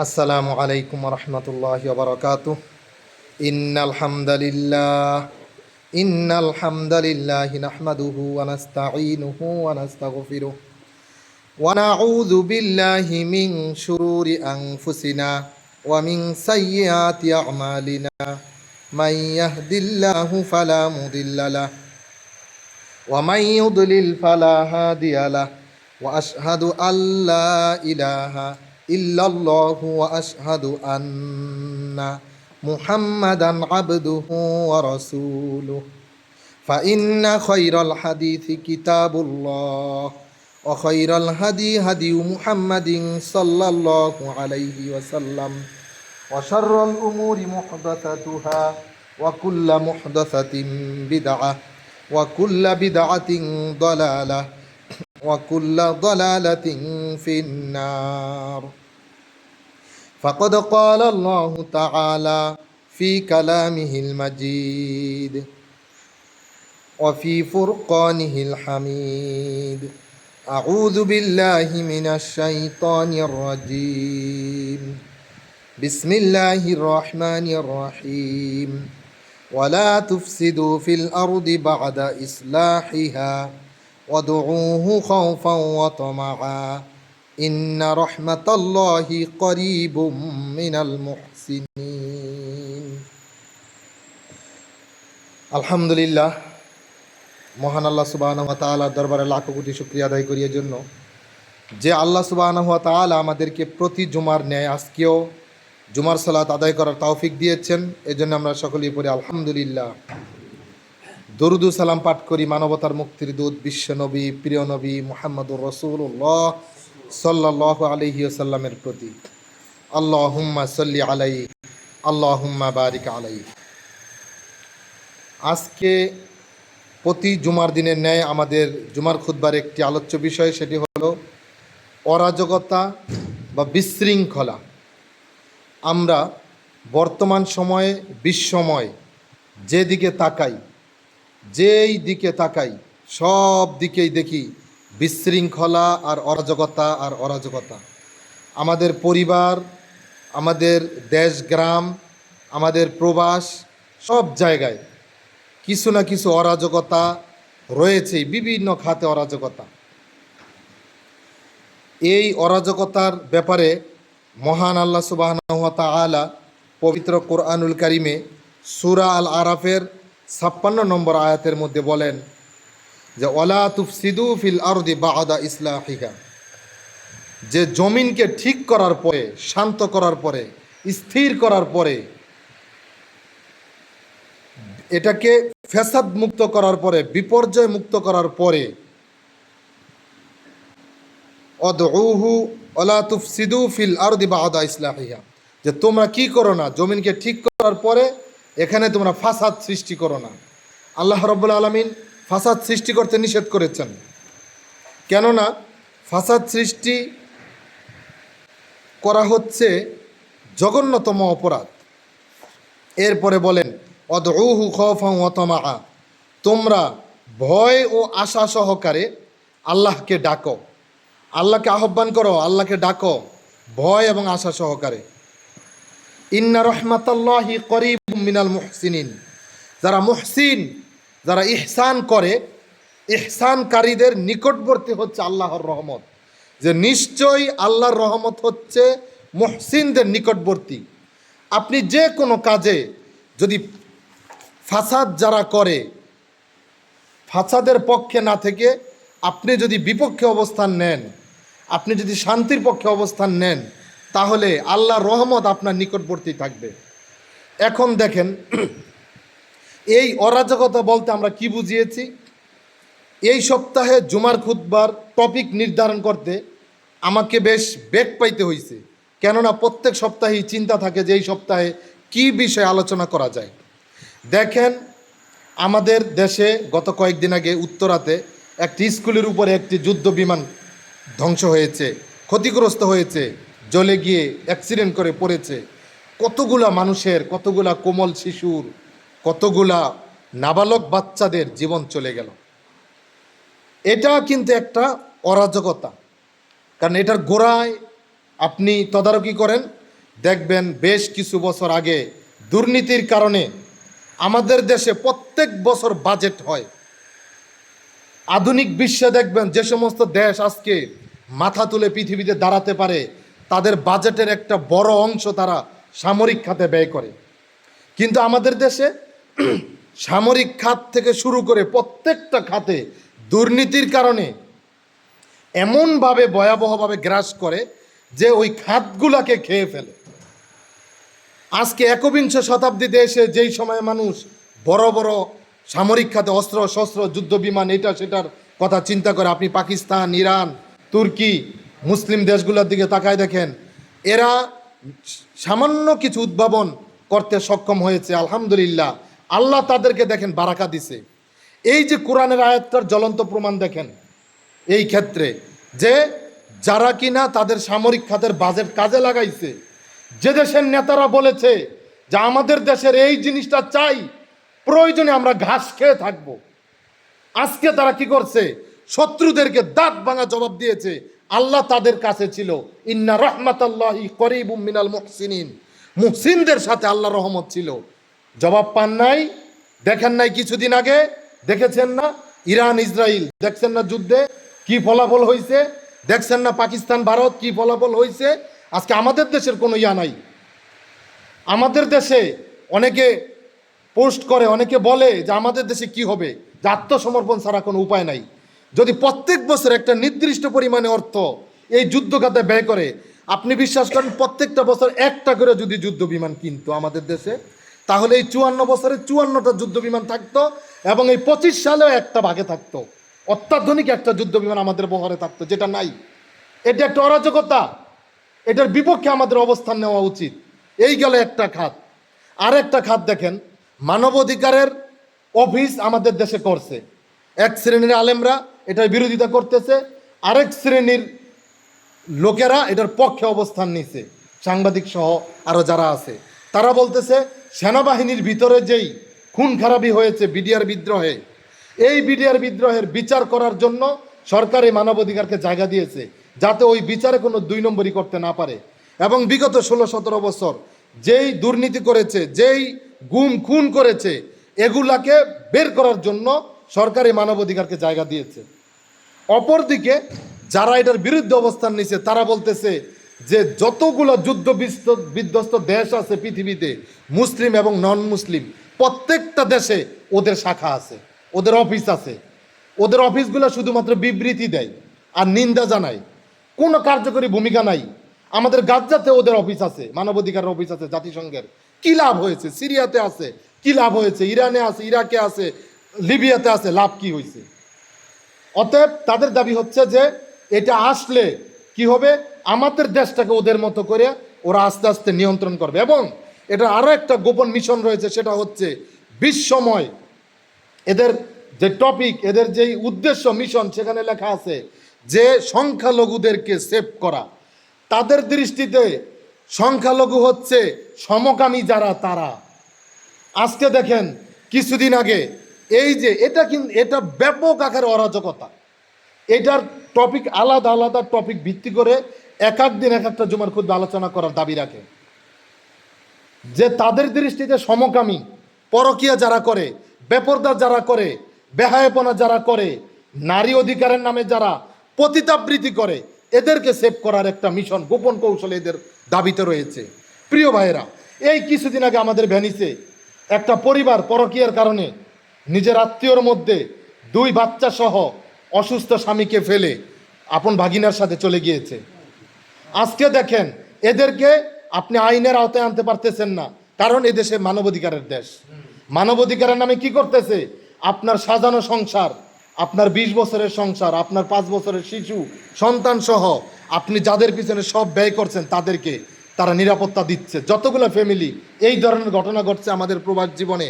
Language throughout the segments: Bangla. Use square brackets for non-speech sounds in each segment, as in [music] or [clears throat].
السلام عليكم ورحمة الله وبركاته إن الحمد لله إن الحمد لله نحمده ونستعينه ونستغفره ونعوذ بالله من شرور أنفسنا ومن سيئات أعمالنا من يهد الله فلا مضل له ومن يضلل فلا هادي له واشهد ان لا اله الا الله واشهد ان محمدا عبده ورسوله فان خير الحديث كتاب الله وخير الهدي هدي محمد صلى الله عليه وسلم وشر الامور محدثتها وكل محدثه بدعه وكل بدعة ضلالة وكل ضلالة في النار فقد قال الله تعالى في كلامه المجيد وفي فرقانه الحميد أعوذ بالله من الشيطان الرجيم بسم الله الرحمن الرحيم ولا تفسدوا في الأرض بعد إصلاحها وادعوه خوفا وطمعا ইন্না রহমাতাল্লাহি করিবুম মিনাল মুহসিনিন আলহামদুলিল্লাহ, মহান আল্লাহ সুবাহানহা তালার দরবারে লাখো কোটি শুক্রিয়া আদায় করি জন্য যে আল্লাহ সুবাহানহা তালা আমাদেরকে প্রতি জুমার ন্যায় আজকেও জুমার সালাত আদায় করার তৌফিক দিয়েছেন, এজন্য আমরা সকলেই পড়ি আলহামদুলিল্লাহ। দরুদু সালাম পাঠ করি মানবতার মুক্তির দূত, বিশ্ব নবী, প্রিয় নবী মোহাম্মদুর রসুল্লাহ সাল্লাহ আলহি সাল্লামের প্রতি। আল্লাহ হুম্মা সাল্লি আলাই আল্লাহ হুম্মা বারিক আলাই আজকে প্রতি জুমার দিনের ন্যায় আমাদের জুমার খুদ্বার একটি আলোচ্য বিষয়, সেটি হলো অরাজকতা বা বিশৃঙ্খলা। আমরা বর্তমান সময়ে, বিশ্বময়, যেদিকে তাকাই, যেই দিকে তাকাই, সব দিকেই দেখি বিশৃঙ্খলা আর অরাজকতা আর অরাজকতা। আমাদের পরিবার, আমাদের দেশ, গ্রাম, আমাদের প্রবাস, সব জায়গায় কিছু না কিছু অরাজকতা রয়েছে বিভিন্ন খাতে অরাজকতা। এই অরাজকতার ব্যাপারে মহান আল্লাহ সুবাহ আলা পবিত্র কোরআনুল কারিমে সুরা আল আরাফের ছাপ্পান্ন নম্বর আয়াতের মধ্যে বলেন যে ওলা তুফসিদু ফিল আরদি বাহাদা ইসলাহিকা যে জমিনকে ঠিক করার পরে, শান্ত করার পরে, স্থির করার পরে, এটাকে ফ্যাসাদ মুক্ত করার পরে, বিপর্যয় মুক্ত করার পরে, অদউহু ওলা তুফসিদু ফিল আরদি বাহাদা ইসলাহিয়া যে তোমরা কি করো না, জমিনকে ঠিক করার পরে, এখানে তোমরা ফাসাদ সৃষ্টি করো না। আল্লাহ রব্বুল আলমিন ফাসাদ সৃষ্টি করতে নিষেধ করেছেন। কেননা ফাসাদ সৃষ্টি করা হচ্ছে জঘন্যতম অপরাধ। এরপরে বলেন, অদউহু খফাং অতমা তোমরা ভয় ও আশা সহকারে আল্লাহকে ডাকো। আল্লাহকে আহ্বান করো, আল্লাহকে ডাকো ভয় এবং আশা সহকারে। ইন্না রহমাতাল্লাহি করিব মিনাল মুহসিনিন। যারা মুহসিন যারা ইহসান করে, ইহসানকারীদের নিকটবর্তী হচ্ছে আল্লাহর রহমত। যে নিশ্চয়ই আল্লাহর রহমত হচ্ছে মহসিনদের নিকটবর্তী। আপনি যে কোনো কাজে যদি ফাসাদ যারা করে, ফাসাদের পক্ষে না থেকে আপনি যদি বিপক্ষে অবস্থান নেন, আপনি যদি শান্তির পক্ষে অবস্থান নেন, তাহলে আল্লাহর রহমত আপনার নিকটবর্তী থাকবে। এখন দেখেন এই অরাজকতা বলতে আমরা কি বুঝিয়েছি? এই সপ্তাহে জুমার খুদ্বার টপিক নির্ধারণ করতে আমাকে বেশ বেগ পাইতে হয়েছে কেননা প্রত্যেক সপ্তাহেই চিন্তা থাকে যে এই সপ্তাহে কি বিষয়ে আলোচনা করা যায়। দেখেন, আমাদের দেশে গত কয়েকদিন আগে উত্তরাতে একটি স্কুলের উপরে একটি যুদ্ধ বিমান ধ্বংস হয়েছে, ক্ষতিগ্রস্ত হয়েছে জলে গিয়ে অ্যাক্সিডেন্ট করে পড়েছে। কতগুলা মানুষের, কতগুলা কোমল শিশুর কতগুলা নাবালক বাচ্চাদের জীবন চলে গেল। এটা কিন্তু একটা অরাজকতা। কারণ এটার গোড়ায় আপনি তদারকি করেন, দেখবেন বেশ কিছু বছর আগে দুর্নীতির কারণে আমাদের দেশে প্রত্যেক বছর বাজেট হয়। আধুনিক বিশ্বে দেখবেন যে সমস্ত দেশ আজকে মাথা তুলে পৃথিবীতে দাঁড়াতে পারে, তাদের বাজেটের একটা বড় অংশ তারা সামরিক খাতে ব্যয় করে। কিন্তু আমাদের দেশে [clears throat] সামরিক খাত থেকে শুরু করে প্রত্যেকটা খাতে দুর্নীতির কারণে এমনভাবে ভয়াবহভাবে গ্রাস করে যে ওই খাতগুলাকে খেয়ে ফেলে। আজকে একবিংশ শতাব্দীতে এসে যেই সময় মানুষ বড় বড় সামরিক খাতে অস্ত্র, শস্ত্র, যুদ্ধ বিমান, এটা সেটার কথা চিন্তা করে, আপনি পাকিস্তান, ইরান, তুর্কি, মুসলিম দেশগুলোর দিকে তাকায় দেখেন, এরা সামান্য কিছু উদ্ভাবন করতে সক্ষম হয়েছে, আলহামদুলিল্লাহ। আল্লাহ তাদেরকে দেখেন, বারাকা দিছে। এই যে কোরআনের আয়াতটার জ্বলন্ত প্রমাণ দেখেন, এই ক্ষেত্রে যে যারা কিনা তাদের সামরিক খাতের বাজেট কাজে লাগাইছে, যে দেশের নেতারা বলেছে যে আমাদের দেশের এই জিনিসটা চাই, প্রয়োজনে আমরা ঘাস খেয়ে থাকব। আজকে তারা কি করছে? শত্রুদেরকে দাঁত ভাঙা জবাব দিয়েছে, আল্লাহ তাদের কাছে ছিল, ইন্না রহমাতাল্লাহি করিবুম মিনাল মুহসিনিন। মুহসিনদের সাথে আল্লাহ রহমত ছিল। জবাব পান নাই, দেখেন নাই কিছুদিন আগে, দেখেছেন না? ইরান ইসরায়েল দেখছেন না যুদ্ধে কি ফলাফল হয়েছে দেখছেন না পাকিস্তান, ভারত কি ফলাফল হয়েছে আজকে আমাদের দেশের কোনো ইয়া নাই। আমাদের দেশে অনেকে পোস্ট করে, অনেকে বলে যে আমাদের দেশে কি হবে, যে আত্মসমর্পণ ছাড়া কোনো উপায় নাই। যদি প্রত্যেক বছর একটা নির্দিষ্ট পরিমাণে অর্থ এই যুদ্ধ খাতে ব্যয় করে, আপনি বিশ্বাস করেন প্রত্যেকটা বছর একটা করে যদি যুদ্ধ বিমান কিনতো আমাদের দেশে তাহলে এই চুয়ান্ন বছরে চুয়ান্নটা যুদ্ধ বিমান থাকতো এবং এই পঁচিশ সালেও একটা ভাগে থাকতো। অত্যাধুনিক একটা যুদ্ধ বিমান আমাদের বহরে থাকতো, যেটা নাই। এটা একটা অরাজকতা। এটার বিপক্ষে আমাদের অবস্থান নেওয়া উচিত। এই গেল একটা খাত। আর একটা খাত দেখেন, মানবাধিকারের অফিস আমাদের দেশে করছে। এক শ্রেণির আলেমরা এটার বিরোধিতা করতেছে, আরেক শ্রেণির লোকেরা এটার পক্ষে অবস্থান নিছে। সাংবাদিক সহ আরও যারা আছে, তারা বলতেছে সেনাবাহিনীর ভিতরে যেই খুন খারাপি হয়েছে বিডিআর বিদ্রোহে, এই বিডিআর বিদ্রোহের বিচার করার জন্য সরকার এই মানবাধিকারকে জায়গা দিয়েছে, যাতে ওই বিচারে কোনো দুই নম্বরই করতে না পারে। এবং বিগত ষোলো সতেরো বছর যেই দুর্নীতি করেছে, যেই গুম খুন করেছে, এগুলাকে বের করার জন্য সরকারি মানবাধিকারকে জায়গা দিয়েছে। অপরদিকে যারা এটার বিরুদ্ধে অবস্থান নিছে, তারা বলতেছে যে যতগুলো যুদ্ধ বিস্ত- বিধ্বস্ত দেশ আছে পৃথিবীতে, মুসলিম এবং নন মুসলিম প্রত্যেকটা দেশে ওদের শাখা আছে, ওদের অফিস আছে। ওদের অফিসগুলো শুধুমাত্র বিবৃতি দেয় আর নিন্দা জানায়। কোনো কার্যকরী ভূমিকা নাই। আমাদের গাজ্জাতে ওদের অফিস আছে মানবাধিকার অফিস আছে, জাতিসংঘের। কি লাভ হয়েছে? সিরিয়াতে আছে, কি লাভ হয়েছে? ইরানে আছে, ইরাকে আছে, লিবিয়াতে আছে, লাভ কি হয়েছে? অতএব তাদের দাবি হচ্ছে যে এটা আসলে কি হবে? আমাদের দেশটাকে ওদের মতো করে ওরা আস্তে আস্তে নিয়ন্ত্রণ করবে। এবং এটা আরও একটা গোপন মিশন রয়েছে, সেটা হচ্ছে বিশ্বময়। এদের যে টপিক এদের যেই উদ্দেশ্য মিশন সেখানে লেখা আছে যে সংখ্যালঘুদেরকে সেভ করা। তাদের দৃষ্টিতে সংখ্যালঘু হচ্ছে সমকামী যারা, তারা। আজকে দেখেন, কিছুদিন আগে এই যে, এটা কিন্তু, এটা ব্যাপক আকারে অরাজকতা। এটার টপিক আলাদা আলাদা টপিক ভিত্তি করে এক দিন এক একটা জুমার খুব আলোচনা করার দাবি রাখে। যে তাদের দৃষ্টিতে সমকামী, পরকীয়া যারা করে, বেপরদা যারা করে, বেহায়পনা যারা করে, নারী অধিকারের নামে যারা পতিতাবৃত্তি করে, এদেরকে সেভ করার একটা মিশন, গোপন কৌশলে এদের দাবিতে রয়েছে। প্রিয় ভাইয়েরা, এই কিছুদিন আগে আমাদের ভ্যানিসে একটা পরিবার পরকীয়ার কারণে নিজের আত্মীয়র মধ্যে দুই বাচ্চা সহ অসুস্থ স্বামীকে ফেলে আপন ভাগিনার সাথে চলে গিয়েছে। আজকে দেখেন, এদেরকে আপনি আইনের আওতায় আনতে পারতেছেন না, কারণ এদেশে মানবাধিকারের দেশ। মানবাধিকারের নামে কি করতেছে? আপনার সাজানো সংসার, আপনার বিশ বছরের সংসার, আপনার পাঁচ বছরের শিশু, সন্তান সহ আপনি যাদের পিছনে সব ব্যয় করছেন তাদেরকে তারা নিরাপত্তা দিচ্ছে। যতগুলো ফ্যামিলি এই ধরনের ঘটনা ঘটছে আমাদের প্রবাস জীবনে।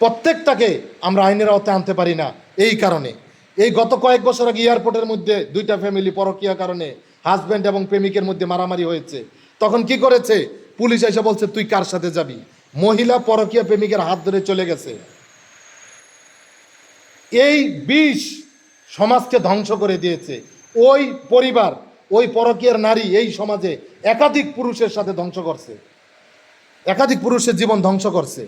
প্রত্যেকটাকে আমরা আইনের আওতায় আনতে পারি না, এই কারণে। এই গত কয়েক বছর আগে এয়ারপোর্টের মধ্যে দুইটা ফ্যামিলি পরকীয়া কারণে হাজব্যান্ড এবং প্রেমিকের মধ্যে মারামারি হয়েছে। তখন কি করেছে? পুলিশ এসে বলছে, তুই কার সাথে যাবি? মহিলা পরকীয়া প্রেমিকের হাত ধরে চলে গেছে। এই বিষ সমাজকে ধ্বংস করে দিয়েছে। ওই পরিবার, ওই পরকীয়ার নারী এই সমাজে একাধিক পুরুষের সাথে ধ্বংস করছে। একাধিক পুরুষের জীবন ধ্বংস করছে।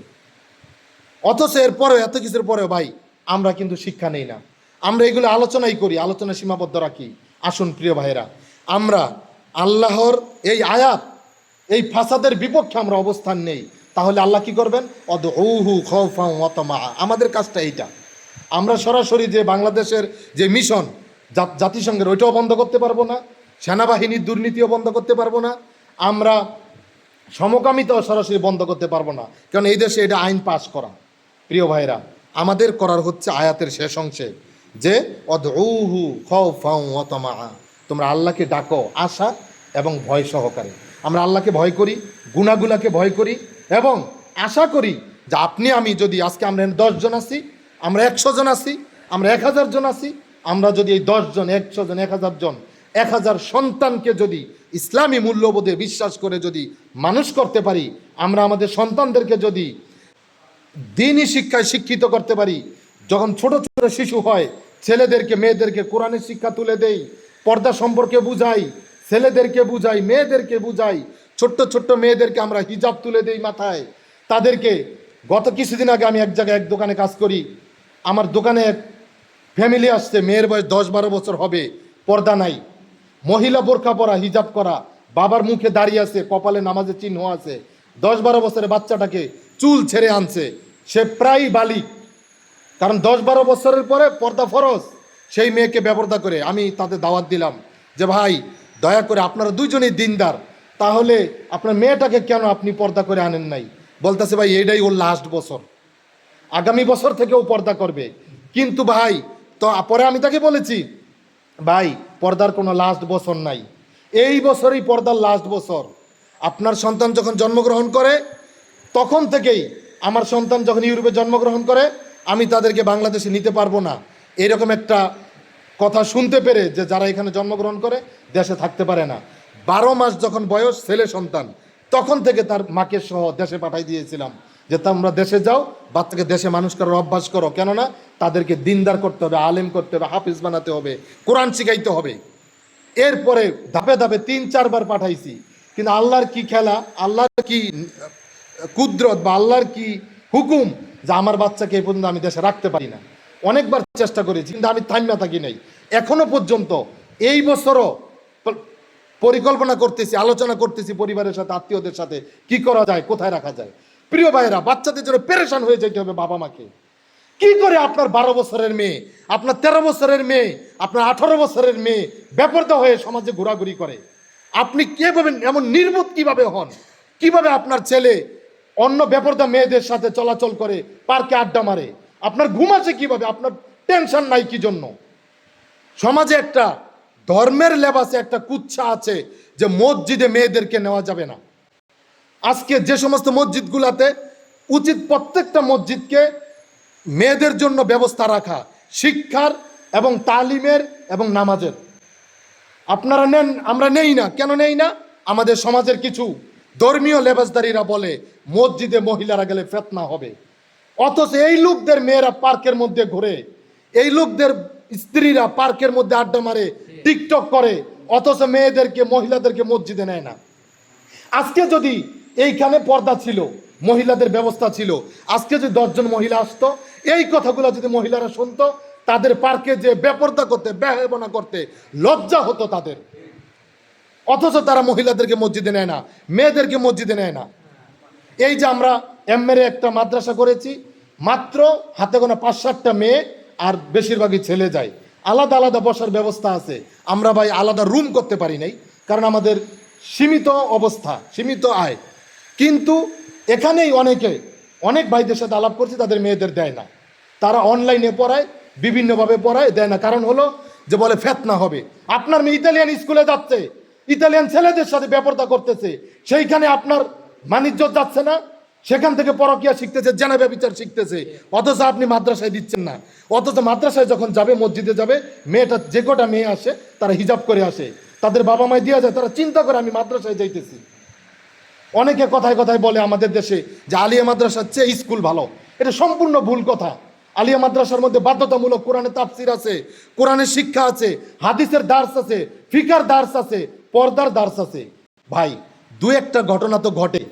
অথচ এরপরেও, এত কিছুর পরেও ভাই, আমরা কিন্তু শিক্ষা নেই না। আমরা এগুলো আলোচনাই করি, আলোচনা সীমাবদ্ধ রাখি। আসুন প্রিয় ভাইরা আমরা আল্লাহর এই আয়াত, এই ফাসাদের বিপক্ষে আমরা অবস্থান নেই। তাহলে আল্লাহ কি করবেন? অদ ঔহু খৌফা অতমা আমাদের কাজটা এইটা। আমরা সরাসরি যে বাংলাদেশের যে মিশন জাতিসংঘের, ওইটাও বন্ধ করতে পারব না। সেনাবাহিনীর দুর্নীতিও বন্ধ করতে পারব না। আমরা সমকামিতাও সরাসরি বন্ধ করতে পারব না। কারণ এই দেশে এটা আইন পাশ করা। প্রিয় ভাইরা, আমাদের করার হচ্ছে আয়াতের শেষ অংশে যে অদৌহু খাও অতমা তোমরা আল্লাহকে ডাকো আশা এবং ভয় সহকারে। আমরা আল্লাহকে ভয় করি গুনাগুলাকে ভয় করি এবং আশা করি যে আপনি, আমি যদি আজকে আমরা দশজন আছি, আমরা একশো জন আছি, আমরা এক হাজার জন আছি, আমরা যদি এই দশজন একশো জন, এক হাজার জন, এক হাজার সন্তানকে যদি ইসলামী মূল্যবোধে বিশ্বাস করে যদি মানুষ করতে পারি, আমরা আমাদের সন্তানদেরকে যদি দিনই শিক্ষায় শিক্ষিত করতে পারি, যখন ছোট ছোট শিশু হয়, ছেলেদেরকে, মেয়েদেরকে কোরআনের শিক্ষা তুলে দেই পর্দা সম্পর্কে বুঝাই, ছেলেদেরকে বুঝাই, মেয়েদেরকে বুঝাই, ছোট্ট ছোট্ট মেয়েদেরকে আমরা হিজাব তুলে দেই মাথায়। তাদেরকে গত কিছুদিন আগে আমি এক জায়গায় এক দোকানে কাজ করি। আমার দোকানে এক ফ্যামিলি আসছে, মেয়ের বয়স দশ বারো বছর হবে, পর্দা নাই। মহিলা বোরখা পরা, হিজাব করা, বাবার মুখে দাঁড়িয়ে আছে, কপালে নামাজের চিহ্ন আছে। দশ বারো বছরের বাচ্চাটাকে চুল ছেড়ে আনছে। সে প্রায় বালিক। কারণ দশ বারো বছরের পরে পর্দা ফরজ। সেই মেয়েকে ব্যবহার করে আমি তাদের দাওয়াত দিলাম যে, ভাই, দয়া করে আপনারা দুইজনেই দিনদার। তাহলে আপনার মেয়েটাকে কেন আপনি পর্দা করে আনেন নাই? বলতেছে, ভাই, এটাই ওর লাস্ট বছর। আগামী বছর থেকেও পর্দা করবে। কিন্তু ভাই, তো পরে আমি তাকে বলেছি, ভাই, পর্দার কোনো লাস্ট বছর নাই। এই বছরই পর্দার লাস্ট বছর। আপনার সন্তান যখন জন্মগ্রহণ করে, তখন থেকেই আমার সন্তান যখন ইউরোপে জন্মগ্রহণ করে, আমি তাদেরকে বাংলাদেশে নিতে পারব না। এরকম একটা কথা শুনতে পেরে যে যারা এখানে জন্মগ্রহণ করে দেশে থাকতে পারে না। বারো মাস যখন বয়স ছেলে সন্তান, তখন থেকে তার মাকে সহ দেশে পাঠাই দিয়েছিলাম যে তোমরা দেশে যাও, বাচ্চাকে দেশে মানুষ করার অভ্যাস করো। কেননা তাদেরকে দিনদার করতে হবে, আলেম করতে হবে, হাফিজ বানাতে হবে, কোরআন শিখাইতে হবে। এরপরে ধাপে ধাপে তিন চারবার পাঠাইছি। কিন্তু আল্লাহর কি খেলা, আল্লাহর কি কুদরত বা আল্লাহর কি হুকুম যে আমার বাচ্চাকে এই পর্যন্ত আমি দেশে রাখতে পারি না? অনেকবার চেষ্টা করেছি, কিন্তু আমি থামিয়া থাকি নাই। এখনও পর্যন্ত এই বছরও পরিকল্পনা করতেছি, আলোচনা করতেছি পরিবারের সাথে, আত্মীয়দের সাথে, কি করা যায়, কোথায় রাখা যায়। প্রিয় ভাইয়েরা, বাচ্চাদের জন্য পেরেশান হয়ে যেতে হবে বাবা মাকে। কি করে আপনার বারো বছরের মেয়ে, আপনার তেরো বছরের মেয়ে, আপনার আঠারো বছরের মেয়ে ব্যাপারটা হয়ে সমাজে ঘোরাঘুরি করে? আপনি কীভাবে, এমন নির্বোধ কীভাবে হন? কীভাবে আপনার ছেলে অন্য ব্যাপারদা মেয়েদের সাথে চলাচল করে, পার্কে আড্ডা মারে? আপনার ঘুম আছে কীভাবে? আপনার টেনশন নাই কি জন্য? সমাজে একটা, ধর্মের লেবাসে একটা কুচ্ছা আছে যে মসজিদে মেয়েদেরকে নেওয়া যাবে না। আজকে যে সমস্ত মসজিদগুলাতে উচিত প্রত্যেকটা মসজিদকে মেয়েদের জন্য ব্যবস্থা রাখা, শিক্ষার এবং তালিমের এবং নামাজের। আপনারা নেন, আমরা নেই না। কেন নেই না? আমাদের সমাজের কিছু ধর্মীয় লেবাসদারীরা বলে, মসজিদে মহিলারা গেলে ফেতনা হবে। অথচ এই লোকদের মেয়েরা পার্কের মধ্যে ঘুরে। এই লোকদের স্ত্রীরা পার্কের মধ্যে আড্ডা মারে, টিকটক করে, অথচ মেয়েদেরকে, মহিলাদেরকে মসজিদে নেয় না। আজকে যদি এইখানে পর্দা ছিল, মহিলাদের ব্যবস্থা ছিল, আজকে যদি দশজন মহিলা আসতো, এই কথাগুলো যদি মহিলারা শুনতো, তাদের পার্কে যে বেপর্দা করতে বেহেবনা করতে লজ্জা হতো তাদের। অথচ তারা মহিলাদেরকে মসজিদে নেয় না, মেয়েদেরকে মসজিদে নেয় না। এই যে আমরা এমএর একটা মাদ্রাসা করেছি, মাত্র হাতে গোনা পাঁচ সাতটা মেয়ে আর বেশিরভাগই ছেলে যায়। আলাদা আলাদা বসার ব্যবস্থা আছে। আমরা ভাই আলাদা রুম করতে পারি নাই, কারণ আমাদের সীমিত অবস্থা, সীমিত আয়। কিন্তু এখানেই অনেকে, অনেক ভাইদের সাথে আলাপ করছি, তাদের মেয়েদের দেয় না। তারা অনলাইনে পড়ায়, বিভিন্নভাবে পড়ায়, দেয় না। কারণ হলো যে বলে ফেতনা হবে। আপনার মেয়ে ইতালিয়ান স্কুলে যাচ্ছে, ইতালিয়ান ছেলেদের সাথে ব্যাপারটা করতেছে, সেইখানে আপনার মানিজ্য যাচ্ছে না সেখান থেকে পরকিয়া শিখতেছে জেনাবে বিচার শিখতেছে। অথচ আপনি মাদ্রাসায় দিচ্ছেন না। অথচ মাদ্রাসায় যখন যাবে, মসজিদে যাবে, মেয়েটা যে কটা মেয়ে আসে, তারা হিজাব করে আসে। তাদের বাবা মায় দিয়ে যায়, তারা চিন্তা করে আমি মাদ্রাসায় যাইতেছি। অনেকে কথায় কথায় বলে আমাদের দেশে যে আলিয়া মাদ্রাসার চেয়ে স্কুল ভালো। এটা সম্পূর্ণ ভুল কথা। আলিয়া মাদ্রাসার মধ্যে বাধ্যতামূলক কোরআনের তাফসির আছে কোরআনের শিক্ষা আছে, হাদিসের দার্স আছে, ফিকার দার্স আছে, পর্দার দার্স আছে। ভাই, দু একটা ঘটনা তো ঘটে।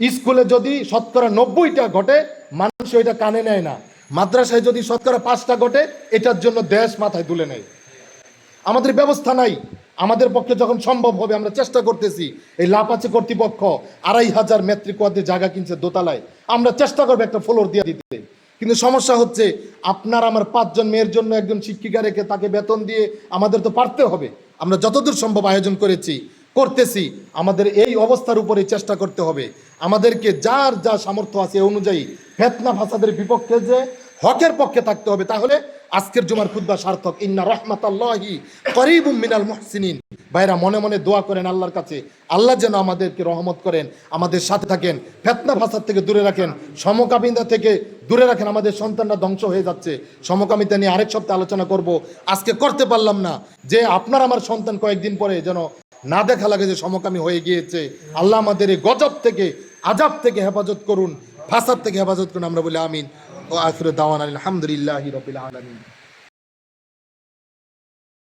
স্কুলে যদি শতকরা নব্বইটা ঘটে, মানুষ ওইটা কানে নেয় না। মাদ্রাসায় যদি শতকরা পাঁচটা ঘটে, এটার জন্য দেশ মাথায় তুলে নেয়। আমাদের ব্যবস্থা নাই। আমাদের পক্ষে যখন সম্ভব হবে, আমরা চেষ্টা করতেছি। এই লাপাচে কর্তৃপক্ষ আড়াই হাজার মেট্রিক ওয়ার্ডে জায়গা কিনছে দোতলায়। আমরা চেষ্টা করব একটা ফ্লোর দিয়ে দিতে। কিন্তু সমস্যা হচ্ছে, আপনার আমার পাঁচজন মেয়ের জন্য একজন শিক্ষিকা রেখে তাকে বেতন দিয়ে আমাদের তো পারতে হবে। আমরা যতদূর সম্ভব আয়োজন করেছি, করতেছি। আমাদের এই অবস্থার উপরে চেষ্টা করতে হবে। আমাদেরকে যার যা সামর্থ্য আছে অনুযায়ী ফেতনা ফাসাদের বিপক্ষে যে হকের পক্ষে থাকতে হবে, তাহলে আজকের জুমার খুদ্া সার্থক। ইন্না রহমাতাল্লাহি করিবুম মিনাল মুহসিনিন। ভাইরা, মনে মনে দোয়া করেন আল্লাহর কাছে। আল্লাহ যেন আমাদেরকে রহমত করেন, আমাদের সাথে থাকেন, ফেতনা ভাষার থেকে দূরে রাখেন, সমকামিতা থেকে দূরে রাখেন, আমাদের সন্তানরা ধ্বংস হয়ে যাচ্ছে। সমকামিতা নিয়ে আরেক সপ্তাহে আলোচনা করব। আজকে করতে পারলাম না যে আপনার আমার সন্তান কয়েকদিন পরে যেন না দেখা লাগে যে সমকামী হয়ে গিয়েছে। আল্লাহ আমাদের এই গজব থেকে আজাব থেকে হেফাজত করুন, ফাসাদ থেকে হেফাজত করুন, আমরা বলি আমিন। ও আখির দাওয়ান আলহামদুলিল্লাহ রবিল আলমিন।